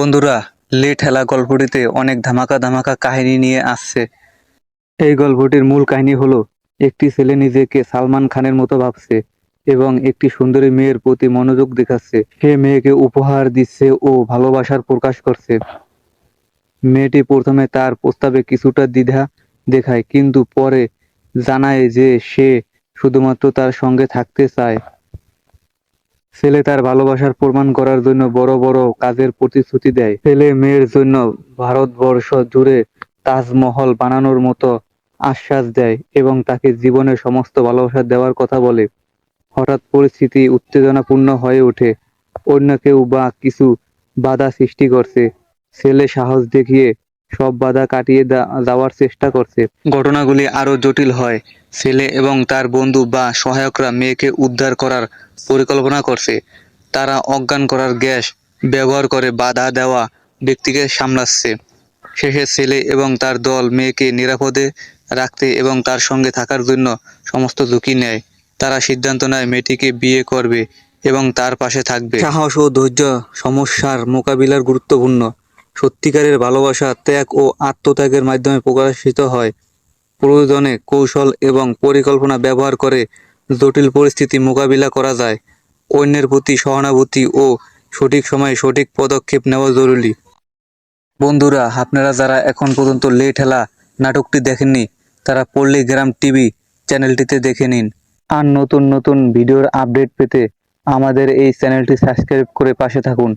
বন্ধুরা, লে ঠেলা গল্পটিতে অনেক ধামাকা ধামাকা কাহিনী নিয়ে আসছে। এই গল্পটির মূল কাহিনী হলো, একটি ছেলে নিজেকে সালমান খানের মতো ভাবছে এবং একটি সুন্দরী মেয়ের প্রতি মনোযোগ দেখাচ্ছে। সে মেয়েকে উপহার দিচ্ছে ও ভালোবাসার প্রকাশ করছে। মেয়েটি প্রথমে তার প্রস্তাবে কিছুটা দ্বিধা দেখায়, কিন্তু পরে জানায় যে সে শুধুমাত্র তার সঙ্গে থাকতে চায়। ছেলে তার ভালোবাসার প্রমাণ করার জন্য বড় বড় কাজের প্রতিশ্রুতি দেয়। ছেলে মেয়ের জন্য ভারতবর্ষ জুড়ে তাজমহল বানানোর মতো আশ্বাস দেয় এবং তাকে জীবনের সমস্ত ভালোবাসা দেওয়ার কথা বলে। হঠাৎ পরিস্থিতি উত্তেজনাপূর্ণ হয়ে ওঠে। অন্য কেউ বা কিছু বাধা সৃষ্টি করছে। ছেলে সাহস দেখিয়ে সব বাধা কাটিয়ে দা- যাওয়ার চেষ্টা করছে। ঘটনাগুলি আরও জটিল হয়। ছেলে এবং তার বন্ধু বা সহায়করা মেয়েকে উদ্ধার করার পরিকল্পনা করছে। তারা অজ্ঞান করার গ্যাস ব্যবহার করে বাধা দেওয়া ব্যক্তিকে সামলাচ্ছে। শেষে ছেলে এবং তার দল মেয়েকে নিরাপদে রাখতে এবং তার সঙ্গে থাকার জন্য সমস্ত ঝুঁকি নেয়। তারা সিদ্ধান্ত নেয় মেয়েটিকে বিয়ে করবে এবং তার পাশে থাকবে। সাহস ও ধৈর্য সমস্যার মোকাবিলার গুরুত্বপূর্ণ। সত্যিকারের ভালোবাসা, ত্যাগ ও আত্মত্যাগের মাধ্যমে প্রকাশিত হয়। প্রয়োজনে কৌশল এবং পরিকল্পনা ব্যবহার করে জটিল পরিস্থিতি মোকাবিলা করা যায়। অন্যের প্রতি সহানুভূতি ও সঠিক সময়ে সঠিক পদক্ষেপ নেওয়া জরুরি। বন্ধুরা, আপনারা যারা এখন পর্যন্ত লে ঠেলা নাটকটি দেখেননি, তারা পল্লীগ্রাম টিভি চ্যানেলটিতে দেখে নিন। আর নতুন নতুন ভিডিওর আপডেট পেতে আমাদের এই চ্যানেলটি সাবস্ক্রাইব করে পাশে থাকুন।